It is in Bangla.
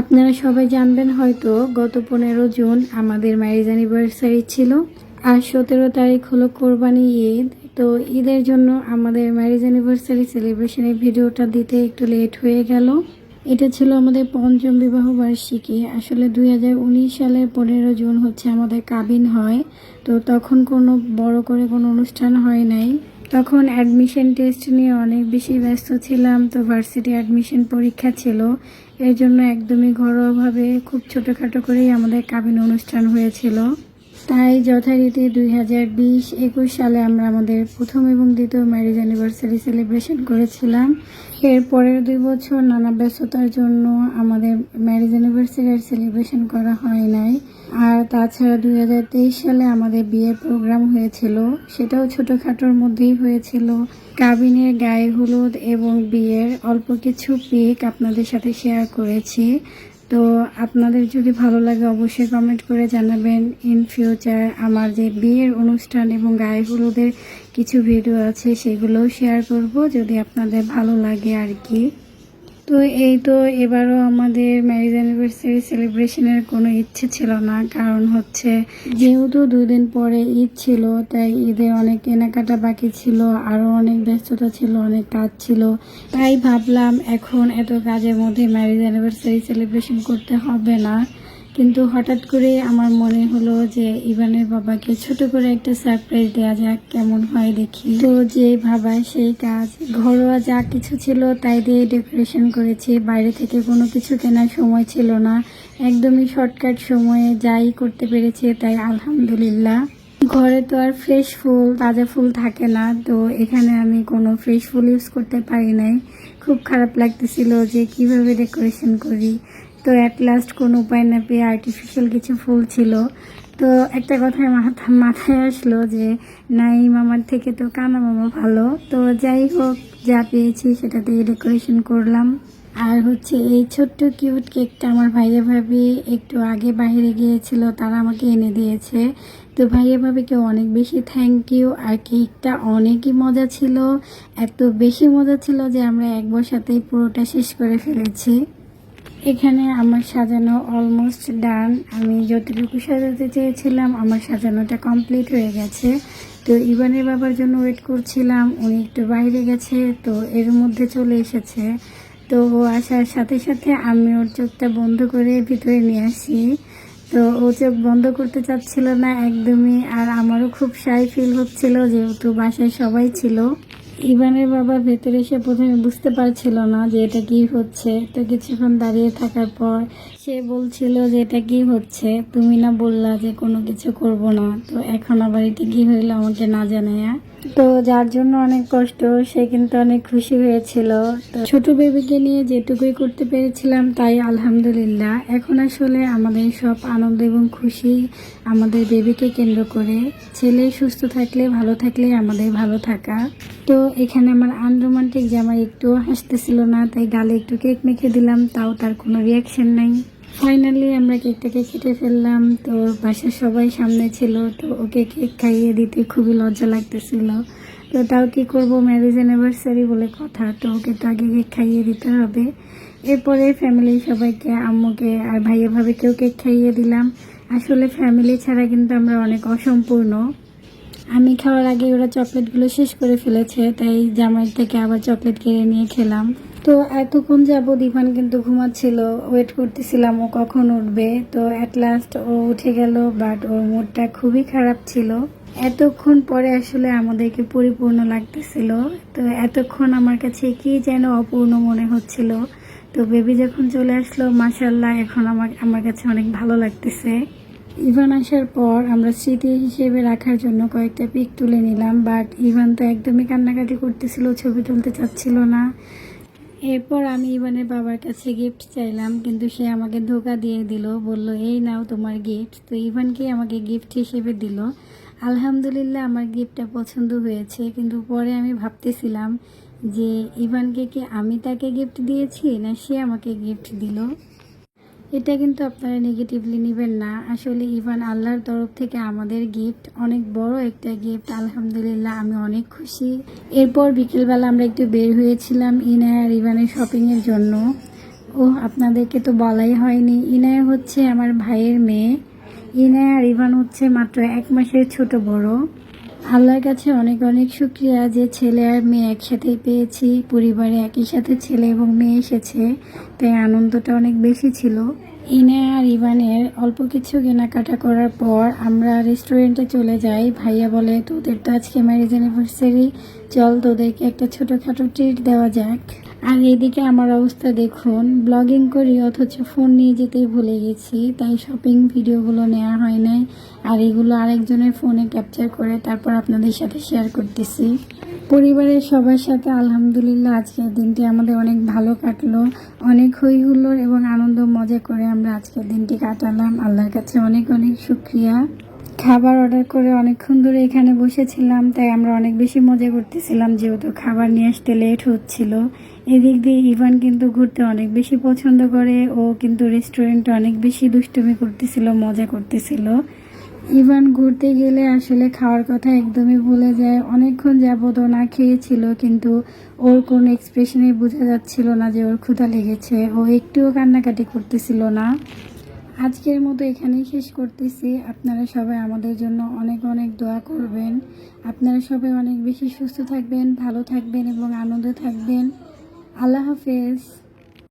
আপনারা সবাই জানবেন হয়তো গত পনেরো জুন আমাদের ম্যারেজ অ্যানিভার্সারি ছিল আর সতেরো তারিখ হলো কোরবানি ঈদ। তো ঈদের জন্য আমাদের ম্যারেজ অ্যানিভার্সারি সেলিব্রেশনের ভিডিওটা দিতে একটু লেট হয়ে গেল। এটা ছিল আমাদের পঞ্চম বিবাহ বার্ষিকী। আসলে দুই হাজার উনিশ সালের পনেরো জুন হচ্ছে আমাদের কাবিন হয়। তো তখন কোনো বড় করে কোনো অনুষ্ঠান হয় নাই। তখন অ্যাডমিশন টেস্ট নিয়ে অনেক বেশি ব্যস্ত ছিলাম, তো ভার্সিটি অ্যাডমিশন পরীক্ষা ছিল। এর জন্য একদমই ঘরোয়াভাবে খুব ছোটোখাটো করেই আমাদের কাবিন অনুষ্ঠান হয়েছিল। তাই যথারীতি দুই হাজার বিশ একুশ সালে আমরা আমাদের প্রথম এবং দ্বিতীয় ম্যারেজ অ্যানিভার্সারি সেলিব্রেশন করেছিলাম। এর পরের দুই বছর নানা ব্যস্ততার জন্য আমাদের ম্যারেজ অ্যানিভার্সারি আর সেলিব্রেশন করা হয় নাই। আর তাছাড়া দুই হাজার তেইশ সালে আমাদের বিয়ের প্রোগ্রাম হয়েছিল। সেটাও ছোটোখাটোর মধ্যেই হয়েছিল। কাবিনের গায়ে হলুদ এবং বিয়ের অল্প কিছু পিক আপনাদের সাথে শেয়ার করেছি। তো আপনাদের যদি ভালো লাগে অবশ্যই কমেন্ট করে জানাবেন। ইন ফিউচার আমার যে বিয়ের অনুষ্ঠান এবং গায়ে হলুদের কিছু ভিডিও আছে, সেগুলোও শেয়ার করব। যদি আপনাদের ভালো লাগে আর কি। তো এই তো এবারও আমাদের ম্যারিজ অ্যানিভার্সারি সেলিব্রেশনের কোনো ইচ্ছে ছিল না, কারণ হচ্ছে যেহেতু দুদিন পরে ঈদ ছিল, তাই ঈদে অনেক কেনাকাটা বাকি ছিল, আরও অনেক ব্যস্ততা ছিল, অনেক কাজ ছিল। তাই ভাবলাম এখন এত কাজের মধ্যে ম্যারিজ অ্যানিভার্সারি সেলিব্রেশন করতে হবে না। কিন্তু হঠাৎ করে আমার মনে হলো যে ইভানের বাবাকে ছোট করে একটা সারপ্রাইজ দেওয়া যাক, কেমন হয় দেখি। তো যে ভাবা সেই কাজ। ঘরোয়া যা কিছু ছিল তাই দিয়ে ডেকোরেশন করেছি। বাইরে থেকে কোনো কিছু কেনার সময় ছিল না। একদমই শর্টকাট সময়ে যাই করতে পেরেছি তাই আলহামদুলিল্লাহ। ঘরে তো আর ফ্রেশ ফুল, তাজা ফুল থাকে না, তো এখানে আমি কোনো ফ্রেশ ফুল ইউজ করতে পারি নাই। খুব খারাপ লাগতেছিল যে কীভাবে ডেকোরেশন করি। তো অ্যাট লাস্ট কোনো উপায় না পেয়ে আর্টিফিশিয়াল কিছু ফুল ছিল। তো একটা কথায় মাথা, মাথায় আসলো যে নাই মামার থেকে তো কানা মামা ভালো। তো যাই হোক, যা পেয়েছি সেটা দিয়ে ডেকোরেশন করলাম। আর হচ্ছে এই ছোট্ট কিউট কেকটা আমার ভাইয়া ভাবি একটু আগে বাইরে গিয়েছিল, তারা আমাকে এনে দিয়েছে। তো ভাইয়া ভাবিকে অনেক বেশি থ্যাংক ইউ আর কেকটা অনেকই মজা ছিল। এত বেশি মজা ছিল যে আমরা এক বসাতেই পুরোটা শেষ করে ফেলেছি। এখানে আমার সাজানো অলমোস্ট ডান আমি যতটুকু সাজাতে চেয়েছিলাম, আমার সাজানোটা কমপ্লিট হয়ে গেছে। তো ইবানের বাবার জন্য ওয়েট করছিলাম, উনি একটু বাইরে গেছে, তো এর মধ্যে চলে এসেছে। তো ও আসার সাথে সাথে আমি ওর চোখটা বন্ধ করে ভিতরে নিয়ে আসি। তো ও চোখ বন্ধ করতে চাচ্ছিল না একদমই, আর আমারও খুব সাই ফিল হচ্ছিল যেহেতু বাসায় সবাই ছিল। ইভানের বাবা ভেতরে এসে প্রথমে বুঝতে পারছিল না যে এটা কি হচ্ছে। তো কিছুক্ষণ দাঁড়িয়ে থাকার পর সে বলছিল যে এটা কি হচ্ছে? তুমি না বললা যে কোনো কিছু করব না। তো এখন আবার এটা কি হইল আমাকে না জানাইয়া? তো যার জন্য অনেক কষ্ট, সে কিন্তু অনেক খুশি হয়েছিল। তো ছোট বেবিকে নিয়ে যেটুকুই করতে পেরেছিলাম তাই আলহামদুলিল্লাহ। এখন আসলে আমাদের সব আনন্দ এবং খুশি আমাদের বেবিকে কেন্দ্র করে। ছেলে সুস্থ থাকলে, ভালো থাকলে আমাদের ভালো থাকা। তো এখানে আমার আনরোমান্টিক জামাই একটু হাসতেছিল না, তাই গালে একটু কেক মেখে দিলাম, তাও তার কোনো রিয়াকশন নাই। ফাইনালি আমরা কেকটাকে কেটে ফেললাম। তো বাসার সবাই সামনে ছিল, তো ওকে কেক খাইয়ে দিতে খুবই লজ্জা লাগতেছিল। তো তাও কি করব? ম্যারেজ অ্যানিভার্সারি বলে কথা, তো ওকে তো আগে কেক খাইয়ে দিতে হবে। এরপরে ফ্যামিলির সবাইকে, আম্মুকে আর ভাইয়া ভাবিকেও কেক খাইয়ে দিলাম। আসলে ফ্যামিলি ছাড়া কিন্তু আমরা অনেক অসম্পূর্ণ। আমি খাওয়ার আগে ওরা চকলেটগুলো শেষ করে ফেলেছে, তাই জামাই থেকে আবার চকলেট কিনে নিয়ে খেলাম। তো এতক্ষণ যাব দিভান কিন্তু ঘুমাচ্ছিল ওয়েট করতেছিলাম ও কখন উঠবে। তো অ্যাট লাস্ট ও উঠে গেল বাট ওর মুডটা খুবই খারাপ ছিল। এতক্ষণ পরে আসলে আমাদেরকে পরিপূর্ণ লাগতেছিল। তো এতক্ষণ আমার কাছে কি যেন অপূর্ণ মনে হচ্ছিল। তো বেবি যখন চলে আসলো মাসাল্লাহ এখন আমার আমার কাছে অনেক ভালো লাগতেছে। ইভান আসার পর আমরা স্মৃতি হিসেবে রাখার জন্য কয়েকটা পিক তুলে নিলাম বাট ইভান তো একদমই কান্নাকাটি করতেছিল, ছবি তুলতে চাচ্ছিল না। এরপর আমি ইভানের বাবার কাছে গিফট চাইলাম, কিন্তু সে আমাকে ধোকা দিয়ে দিল, বলল, এই নাও তোমার গিফট তো ইভানকে আমাকে গিফট হিসেবে দিল। আলহামদুলিল্লাহ আমার গিফটটা পছন্দ হয়েছে, কিন্তু পরে আমি ভাবতেছিলাম যে ইভানকে কি আমি তাকে গিফট দিয়েছি, না সে আমাকে গিফট দিল? এটা কিন্তু আপনারা নেগেটিভলি নেবেন না। আসলে ইভান আল্লাহর তরফ থেকে আমাদের গিফট অনেক বড় একটা গিফট আলহামদুলিল্লাহ আমি অনেক খুশি। এরপর বিকেলবেলা আমরা একটু বের হয়েছিলাম ইনায়া আর ইভানের শপিংয়ের জন্য। ও আপনাদেরকে তো বলাই হয়নি। ইনায়া হচ্ছে আমার ভাইয়ের মেয়ে। ইনায়া আর ইভান হচ্ছে মাত্র এক মাসের ছোট বড়। আল্লাহর কাছে অনেক অনেক শুক্রিয়া যে ছেলে আর মেয়ে একসাথেই পেয়েছি। পরিবারে একই সাথে ছেলে এবং মেয়ে এসেছে, তাই আনন্দটা অনেক বেশি ছিল। ইনে আর ইভানের অল্প কিছু কেনাকাটা করার পর আমরা রেস্টুরেন্টে চলে যাই। ভাইয়া বলে, তোদের তো আজকে ম্যারেজ অ্যানিভার্সারি চল তোদেরকে একটা ছোটোখাটো ট্রিট দেওয়া যাক। আর এদিকে আমার অবস্থা দেখুন ব্লগিং করি অথচ ফোন নিয়ে যেতেই ভুলে গেছি, তাই শপিং ভিডিওগুলো নেওয়া হয় নাই। আর এগুলো আরেকজনের ফোনে ক্যাপচার করে তারপর আপনাদের সাথে শেয়ার করতেছি। পরিবারের সবার সাথে আলহামদুলিল্লাহ, আজকের দিনটি আমাদের অনেক ভালো কাটলো। অনেক হই হুল্লোড় এবং আনন্দ মজা করে আমরা আজকের দিনটি কাটালাম। আল্লাহর কাছে অনেক অনেক শুক্রিয়া। খাবার অর্ডার করে অনেকক্ষণ ধরে এখানে বসেছিলাম, তাই আমরা অনেক বেশি মজা করতেছিলাম যেহেতু খাবার নিয়ে আসতে লেট হচ্ছিল। এদিক দিয়ে ইভান কিন্তু ঘুরতে অনেক বেশি পছন্দ করে, ও কিন্তু রেস্টুরেন্টে অনেক বেশি দুষ্টুমি করতেছিল, মজা করতেছিল। ইভান ঘুরতে গেলে আসলে খাওয়ার কথা একদমই ভুলে যায়। অনেকক্ষণ যাবত না খেয়েছিল, কিন্তু ওর কোনো এক্সপ্রেশনে বোঝা যাচ্ছিল না যে ওর ক্ষুধা লেগেছে। ও একটুও কান্নাকাটি করতেছিল না। আজকের মতো এখানেই শেষ করতেছি। আপনারা সবাই আমাদের জন্য অনেক অনেক দোয়া করবেন। আপনারা সবাই অনেক বেশি সুস্থ থাকবেন, ভালো থাকবেন এবং আনন্দে থাকবেন। আল্লাহ হাফেজ।